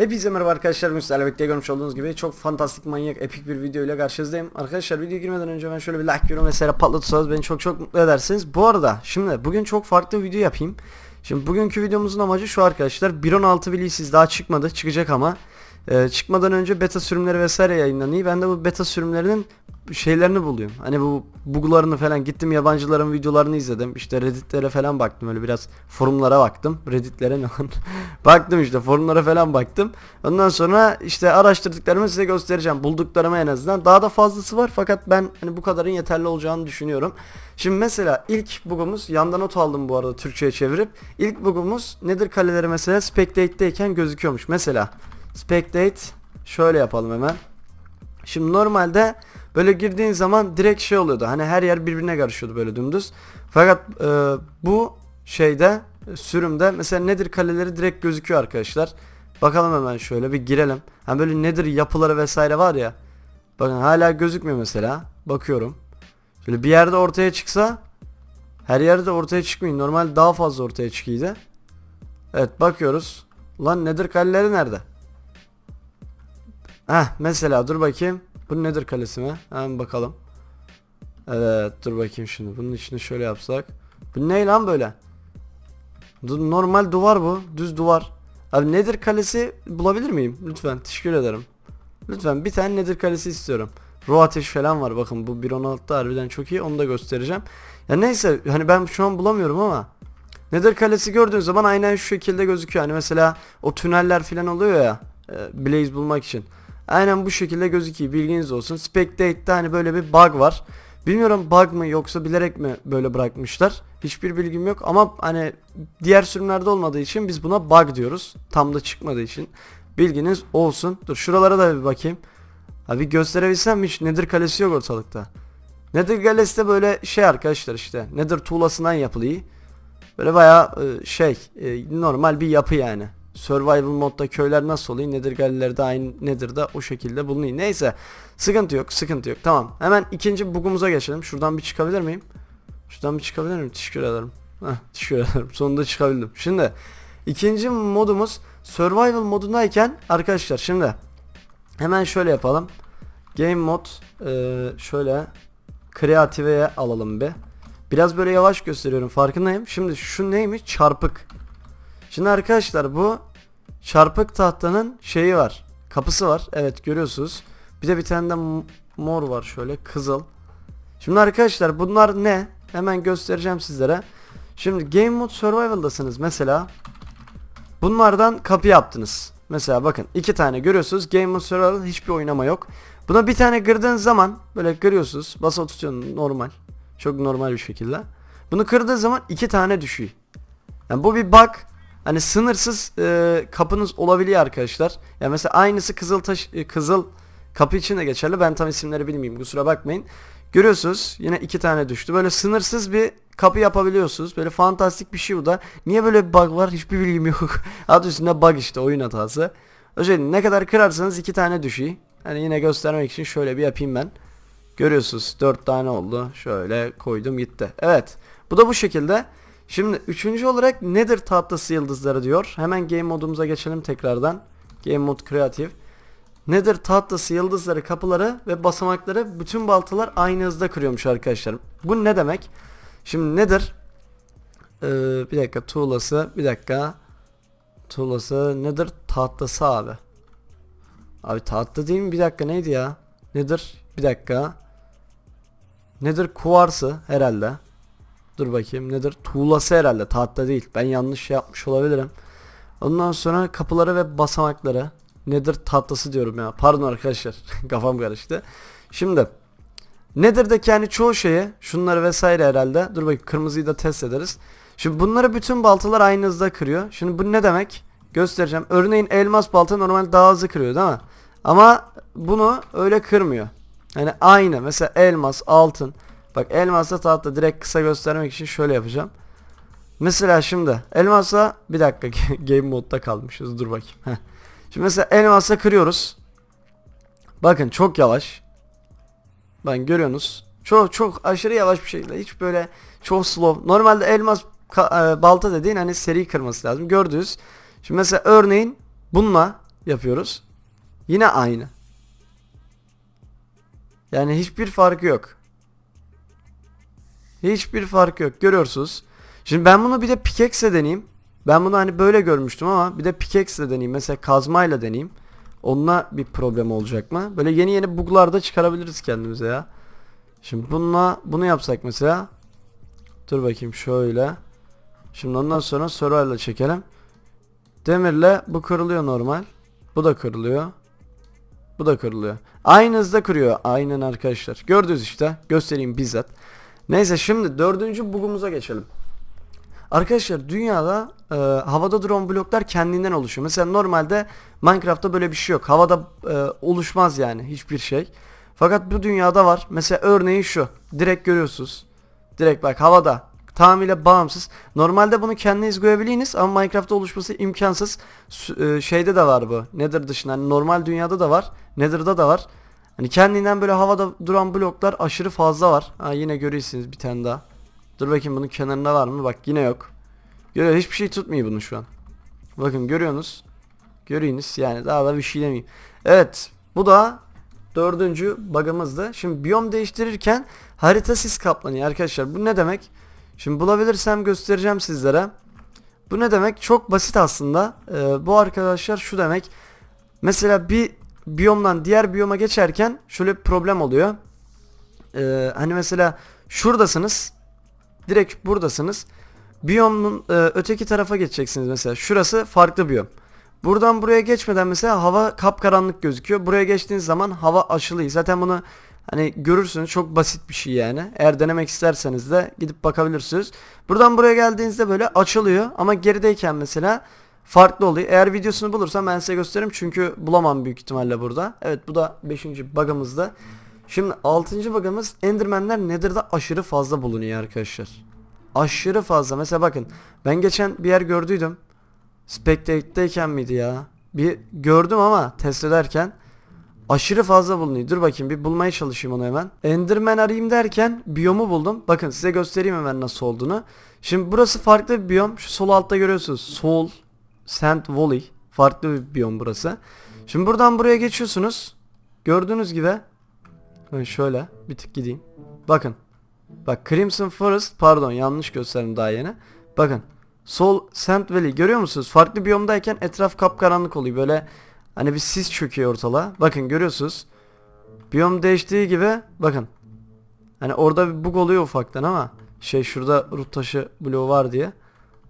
Hepinize merhaba arkadaşlar. Müstel birlikte görmüş olduğunuz gibi çok fantastik manyak epik bir video ile karşınızdayım. Arkadaşlar video girmeden önce ben şöyle bir like yorum vesaire patlatırsanız beni çok çok mutlu edersiniz. Bu arada şimdi bugün çok farklı bir video yapayım. Şimdi bugünkü videomuzun amacı şu arkadaşlar. 1.16 releases daha çıkmadı. Çıkacak ama. Ee, çıkmadan önce beta sürümleri vesaire yayınlanıyor. Ben de bu beta sürümlerinin şeylerini buluyorum. Hani bu buglarını falan gittim yabancıların videolarını izledim. İşte redditlere falan baktım öyle biraz forumlara baktım. Redditlere ne lan? baktım işte forumlara falan baktım. Ondan sonra işte araştırdıklarımı size göstereceğim. Bulduklarımı en azından. Daha da fazlası var fakat ben hani bu kadarın yeterli olacağını düşünüyorum. Şimdi mesela ilk bugumuz yanda not aldım bu arada Türkçe'ye çevirip. İlk bugumuz nedir kaleleri mesela Spectate'deyken gözüküyormuş. Mesela Spectate şöyle yapalım hemen. Şimdi normalde böyle girdiğin zaman direkt şey oluyordu. Hani her yer birbirine karışıyordu böyle dümdüz. Fakat e, bu şeyde sürümde mesela nedir kaleleri direkt gözüküyor arkadaşlar. Bakalım hemen şöyle bir girelim. Hani böyle nedir yapıları vesaire var ya. Bakın hala gözükmüyor mesela. Bakıyorum. Şöyle bir yerde ortaya çıksa her yerde ortaya çıkmıyor. Normal daha fazla ortaya çıkıyordu. Evet bakıyoruz. Ulan nedir kaleleri nerede? Heh mesela dur bakayım. Bu nedir kalesi mi? Hemen bakalım. Evet dur bakayım şimdi. Bunun içini şöyle yapsak. Bu ne lan böyle? Du- Normal duvar bu. Düz duvar. Abi nedir kalesi bulabilir miyim? Lütfen teşekkür ederim. Lütfen bir tane nedir kalesi istiyorum. Ruh ateş falan var bakın bu 1.16'da harbiden çok iyi onu da göstereceğim. Ya neyse hani ben şu an bulamıyorum ama Nether kalesi gördüğün zaman aynen şu şekilde gözüküyor. Hani mesela o tüneller falan oluyor ya e, Blaze bulmak için. Aynen bu şekilde gözüküyor bilginiz olsun. Spectate'de hani böyle bir bug var. Bilmiyorum bug mı yoksa bilerek mi böyle bırakmışlar. Hiçbir bilgim yok ama hani diğer sürümlerde olmadığı için biz buna bug diyoruz. Tam da çıkmadığı için. Bilginiz olsun. Dur şuralara da bir bakayım. Abi gösterebilsem hiç Nether kalesi yok ortalıkta. Nether kalesi de böyle şey arkadaşlar işte. Nether tuğlasından yapılıyor. Böyle bayağı e, şey e, normal bir yapı yani. Survival modda köyler nasıl oluyor? Nedir galilerde aynı nedir da o şekilde bulunuyor. Neyse sıkıntı yok sıkıntı yok. Tamam hemen ikinci bugumuza geçelim. Şuradan bir çıkabilir miyim? Şuradan bir çıkabilir miyim? Teşekkür ederim. Heh, teşekkür ederim. Sonunda çıkabildim. Şimdi ikinci modumuz survival modundayken arkadaşlar şimdi hemen şöyle yapalım. Game mod e, şöyle kreativeye alalım bir. Biraz böyle yavaş gösteriyorum farkındayım. Şimdi şu neymiş? Çarpık. Şimdi arkadaşlar bu çarpık tahtanın şeyi var. Kapısı var. Evet görüyorsunuz. Bir de bir tane de mor var şöyle kızıl. Şimdi arkadaşlar bunlar ne? Hemen göstereceğim sizlere. Şimdi Game Mode Survival'dasınız mesela. Bunlardan kapı yaptınız. Mesela bakın iki tane görüyorsunuz. Game Mode Survival hiçbir oynama yok. Buna bir tane kırdığınız zaman böyle kırıyorsunuz. Basa tutuyorsun normal. Çok normal bir şekilde. Bunu kırdığı zaman iki tane düşüyor. Yani bu bir bug. Hani sınırsız e, kapınız olabiliyor arkadaşlar. Yani mesela aynısı kızıl taş e, kızıl kapı için de geçerli. Ben tam isimleri bilmeyeyim. Kusura bakmayın. Görüyorsunuz yine iki tane düştü. Böyle sınırsız bir kapı yapabiliyorsunuz. Böyle fantastik bir şey bu da. Niye böyle bir bug var hiçbir bilgim yok. Adı üstünde bug işte oyun hatası. Özellikle ne kadar kırarsanız iki tane düşüyor. Hani yine göstermek için şöyle bir yapayım ben. Görüyorsunuz 4 tane oldu. Şöyle koydum gitti. Evet. Bu da bu şekilde. Şimdi üçüncü olarak nedir tahtası yıldızları diyor. Hemen game modumuza geçelim tekrardan. Game mod kreatif. Nedir tahtası yıldızları kapıları ve basamakları bütün baltalar aynı hızda kırıyormuş arkadaşlar. Bu ne demek? Şimdi nedir? Ee, bir dakika tuğlası bir dakika. Tuğlası nedir? Tahtası abi. Abi tahta değil mi? Bir dakika neydi ya? Nedir? Bir dakika. Nedir? Kuvarsı herhalde. Dur bakayım nedir? Tuğlası herhalde tahta değil. Ben yanlış şey yapmış olabilirim. Ondan sonra kapıları ve basamakları. Nedir tahtası diyorum ya. Pardon arkadaşlar. Kafam karıştı. Şimdi Nether'daki yani çoğu şeyi şunları vesaire herhalde. Dur bakayım kırmızıyı da test ederiz. Şimdi bunları bütün baltalar aynı hızda kırıyor. Şimdi bu ne demek? Göstereceğim. Örneğin elmas balta normal daha hızlı kırıyor değil mi? Ama bunu öyle kırmıyor. Yani aynı. Mesela elmas, altın. Bak elmasla tahta direkt kısa göstermek için şöyle yapacağım. Mesela şimdi elmasla bir dakika game modda kalmışız. Dur bakayım. Şimdi mesela elmasla kırıyoruz. Bakın çok yavaş. Ben görüyorsunuz. Çok çok aşırı yavaş bir şekilde. Hiç böyle çok slow. Normalde elmas e, balta dediğin hani seri kırması lazım. Gördünüz. Şimdi mesela örneğin bununla yapıyoruz. Yine aynı. Yani hiçbir farkı yok. Hiçbir farkı yok. Görüyorsunuz. Şimdi ben bunu bir de pickaxe deneyeyim. Ben bunu hani böyle görmüştüm ama bir de pickaxe deneyeyim. Mesela kazmayla deneyeyim. Onunla bir problem olacak mı? Böyle yeni yeni buglar da çıkarabiliriz kendimize ya. Şimdi bununla bunu yapsak mesela. Dur bakayım şöyle. Şimdi ondan sonra survival'la çekelim. Demirle bu kırılıyor normal. Bu da kırılıyor. Bu da kırılıyor. Aynı hızda kırıyor. Aynen arkadaşlar. Gördünüz işte. Göstereyim bizzat. Neyse şimdi dördüncü bugumuza geçelim. Arkadaşlar dünyada e, havada duran bloklar kendinden oluşuyor. Mesela normalde Minecraft'ta böyle bir şey yok. Havada e, oluşmaz yani hiçbir şey. Fakat bu dünyada var. Mesela örneği şu. Direkt görüyorsunuz. Direkt bak havada. Tamamıyla bağımsız. Normalde bunu kendiniz görebilirsiniz ama Minecraft'ta oluşması imkansız. E, şeyde de var bu. Nether dışında. Hani normal dünyada da var. Nether'da da var. Hani kendinden böyle havada duran bloklar aşırı fazla var. Ha yine görüyorsunuz bir tane daha. Dur bakayım bunun kenarında var mı? Bak yine yok. Görüyor hiçbir şey tutmuyor bunu şu an. Bakın görüyorsunuz. Görüyorsunuz yani daha da bir şey demeyeyim. Evet bu da dördüncü bug'ımızdı. Şimdi biyom değiştirirken harita sis kaplanıyor arkadaşlar. Bu ne demek? Şimdi bulabilirsem göstereceğim sizlere. Bu ne demek? Çok basit aslında. Ee, bu arkadaşlar şu demek. Mesela bir biyomdan diğer biyoma geçerken şöyle bir problem oluyor. Ee, hani mesela şuradasınız. Direkt buradasınız. Biyomun e, öteki tarafa geçeceksiniz mesela. Şurası farklı biyom. Buradan buraya geçmeden mesela hava kapkaranlık gözüküyor. Buraya geçtiğiniz zaman hava açılıyor. Zaten bunu hani görürsünüz çok basit bir şey yani. Eğer denemek isterseniz de gidip bakabilirsiniz. Buradan buraya geldiğinizde böyle açılıyor ama gerideyken mesela farklı oluyor. Eğer videosunu bulursam ben size gösteririm çünkü bulamam büyük ihtimalle burada. Evet bu da 5. bug'ımızda. Şimdi 6. bug'ımız Enderman'ler Nether'da aşırı fazla bulunuyor arkadaşlar. Aşırı fazla. Mesela bakın ben geçen bir yer gördüydüm. Spectate'deyken miydi ya? Bir gördüm ama test ederken aşırı fazla bulunuyor. Dur bakayım bir bulmaya çalışayım onu hemen. Enderman arayayım derken biyomu buldum. Bakın size göstereyim hemen nasıl olduğunu. Şimdi burası farklı bir biyom. Şu sol altta görüyorsunuz. Sol Sand Valley. Farklı bir biyom burası. Şimdi buradan buraya geçiyorsunuz. Gördüğünüz gibi. Şöyle bir tık gideyim. Bakın. Bak Crimson Forest pardon yanlış gösterdim daha yeni. Bakın. Sol Sand Valley görüyor musunuz? Farklı biyomdayken etraf kapkaranlık oluyor. Böyle hani bir sis çöküyor ortalığa. Bakın görüyorsunuz. Biyom değiştiği gibi bakın. Hani orada bir bug oluyor ufaktan ama şey şurada root taşı bloğu var diye.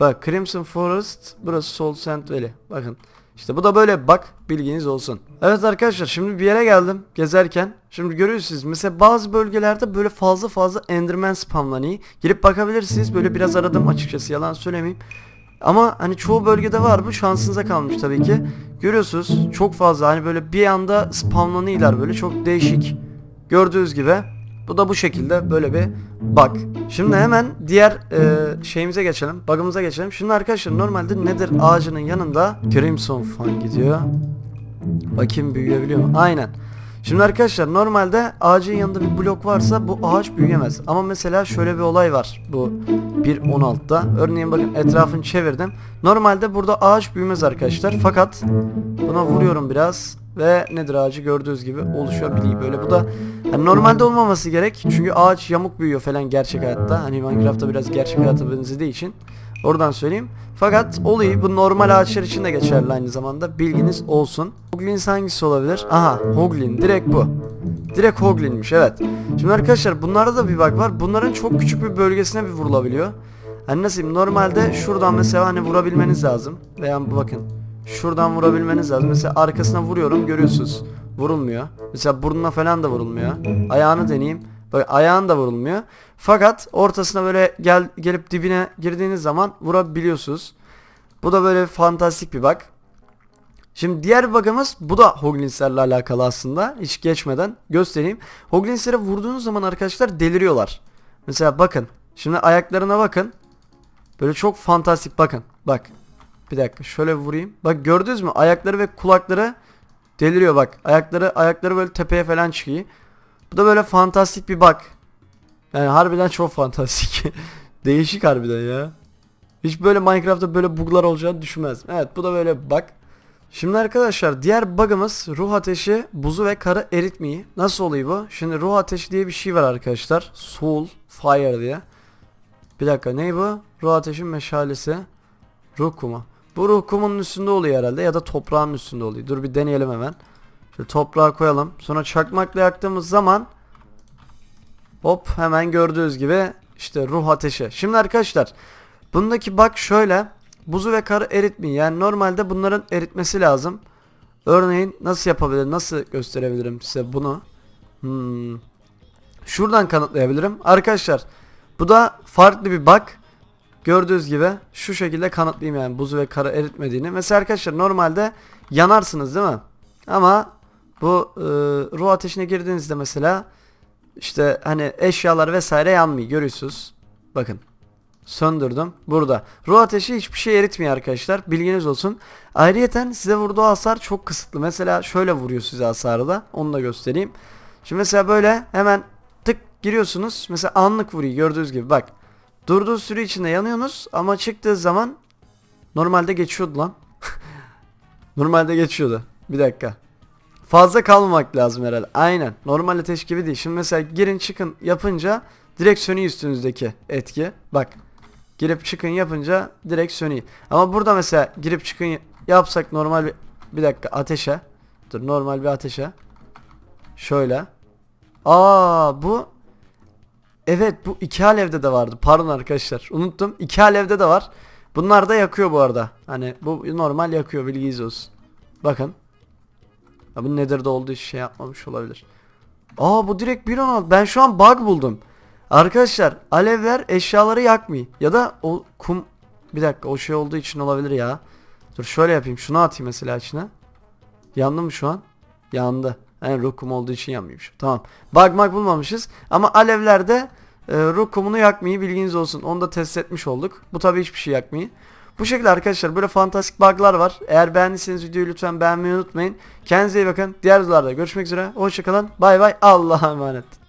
Bak Crimson Forest burası Sol Sand Valley. Bakın. İşte bu da böyle bak bilginiz olsun. Evet arkadaşlar şimdi bir yere geldim gezerken. Şimdi görüyorsunuz mesela bazı bölgelerde böyle fazla fazla Enderman spamlanıyor. Girip bakabilirsiniz böyle biraz aradım açıkçası yalan söylemeyeyim. Ama hani çoğu bölgede var bu şansınıza kalmış tabii ki. Görüyorsunuz çok fazla hani böyle bir anda spamlanıyorlar böyle çok değişik. Gördüğünüz gibi bu da bu şekilde böyle bir bug. Şimdi hemen diğer e, şeyimize geçelim. Bug'ımıza geçelim. Şimdi arkadaşlar normalde nedir ağacının yanında Crimson Fan gidiyor. Bakayım büyüyebiliyor mu? Aynen. Şimdi arkadaşlar normalde ağacın yanında bir blok varsa bu ağaç büyüyemez. Ama mesela şöyle bir olay var. Bu 1.16'da. Örneğin bakın etrafını çevirdim. Normalde burada ağaç büyümez arkadaşlar. Fakat buna vuruyorum biraz ve nedir ağacı gördüğünüz gibi oluşabiliyor böyle. Bu da hani normalde olmaması gerek. Çünkü ağaç yamuk büyüyor falan gerçek hayatta. Hani Minecraft'ta biraz gerçek hayata benzediği için. Oradan söyleyeyim. Fakat olayı bu normal ağaçlar için de geçerli aynı zamanda. Bilginiz olsun. Hoglins hangisi olabilir? Aha Hoglin direkt bu. Direkt Hoglin'miş evet. Şimdi arkadaşlar bunlarda da bir bug var. Bunların çok küçük bir bölgesine bir vurulabiliyor. Hani nasıl normalde şuradan mesela hani vurabilmeniz lazım. Veya bakın. Şuradan vurabilmeniz lazım. Mesela arkasına vuruyorum görüyorsunuz. Vurulmuyor. Mesela burnuna falan da vurulmuyor. Ayağını deneyeyim. Bak ayağın da vurulmuyor. Fakat ortasına böyle gel gelip dibine girdiğiniz zaman vurabiliyorsunuz. Bu da böyle fantastik bir bug. Şimdi diğer bir bug'ımız bu da Hoglins'lerle alakalı aslında. Hiç geçmeden göstereyim. Hoglins'lere vurduğunuz zaman arkadaşlar deliriyorlar. Mesela bakın. Şimdi ayaklarına bakın. Böyle çok fantastik bakın. Bak. Bir dakika şöyle vurayım. Bak gördünüz mü? Ayakları ve kulakları deliriyor bak. Ayakları ayakları böyle tepeye falan çıkıyor. Bu da böyle fantastik bir bug. Yani harbiden çok fantastik. Değişik harbiden ya. Hiç böyle Minecraft'ta böyle buglar olacağını düşünmezdim. Evet bu da böyle bug. Şimdi arkadaşlar diğer bug'ımız ruh ateşi, buzu ve karı eritmeyi. Nasıl oluyor bu? Şimdi ruh ateşi diye bir şey var arkadaşlar. Soul Fire diye. Bir dakika ne bu? Ruh ateşin meşalesi. Ruh kumu. Bu ruh kumunun üstünde oluyor herhalde ya da toprağın üstünde oluyor. Dur bir deneyelim hemen. Şöyle toprağa koyalım. Sonra çakmakla yaktığımız zaman hop hemen gördüğünüz gibi işte ruh ateşi. Şimdi arkadaşlar bundaki bak şöyle. Buzu ve karı eritmeyin. Yani normalde bunların eritmesi lazım. Örneğin nasıl yapabilirim? Nasıl gösterebilirim size bunu? Hmm. Şuradan kanıtlayabilirim. Arkadaşlar bu da farklı bir bug. Gördüğünüz gibi şu şekilde kanıtlayayım yani buzu ve karı eritmediğini. Mesela arkadaşlar normalde yanarsınız değil mi? Ama bu e, ruh ateşine girdiğinizde mesela işte hani eşyalar vesaire yanmıyor görüyorsunuz. Bakın söndürdüm burada. Ruh ateşi hiçbir şey eritmiyor arkadaşlar. Bilginiz olsun. Ayrıyeten size vurduğu hasar çok kısıtlı. Mesela şöyle vuruyor size hasarı da. Onu da göstereyim. Şimdi mesela böyle hemen tık giriyorsunuz. Mesela anlık vuruyor gördüğünüz gibi bak. Durduğu süre içinde yanıyorsunuz ama çıktığı zaman normalde geçiyordu lan. normalde geçiyordu. Bir dakika. Fazla kalmamak lazım herhalde. Aynen. Normal ateş gibi değil. Şimdi mesela girin çıkın yapınca direkt sönüyor üstünüzdeki etki. Bak. Girip çıkın yapınca direkt sönüyor. Ama burada mesela girip çıkın yapsak normal bir, bir dakika ateşe. Dur normal bir ateşe. Şöyle. Aa bu Evet bu iki alevde de vardı. Pardon arkadaşlar. Unuttum. İki alevde de var. Bunlar da yakıyor bu arada. Hani bu normal yakıyor bilginiz olsun. Bakın. Ya bu Nether'da olduğu için şey yapmamış olabilir. Aa bu direkt 1.16. Ben şu an bug buldum. Arkadaşlar alevler eşyaları yakmıyor. Ya da o kum bir dakika o şey olduğu için olabilir ya. Dur şöyle yapayım. Şunu atayım mesela içine. Yandı mı şu an? Yandı. Yani ruh kumu olduğu için yanmıyormuş. Tamam. Bug bulmamışız. Ama alevlerde e, ruh kumunu yakmayı bilginiz olsun. Onu da test etmiş olduk. Bu tabi hiçbir şey yakmayı. Bu şekilde arkadaşlar böyle fantastik bug'lar var. Eğer beğendiyseniz videoyu lütfen beğenmeyi unutmayın. Kendinize iyi bakın. Diğer videolarda görüşmek üzere. Hoşçakalın. Bay bay. Allah'a emanet.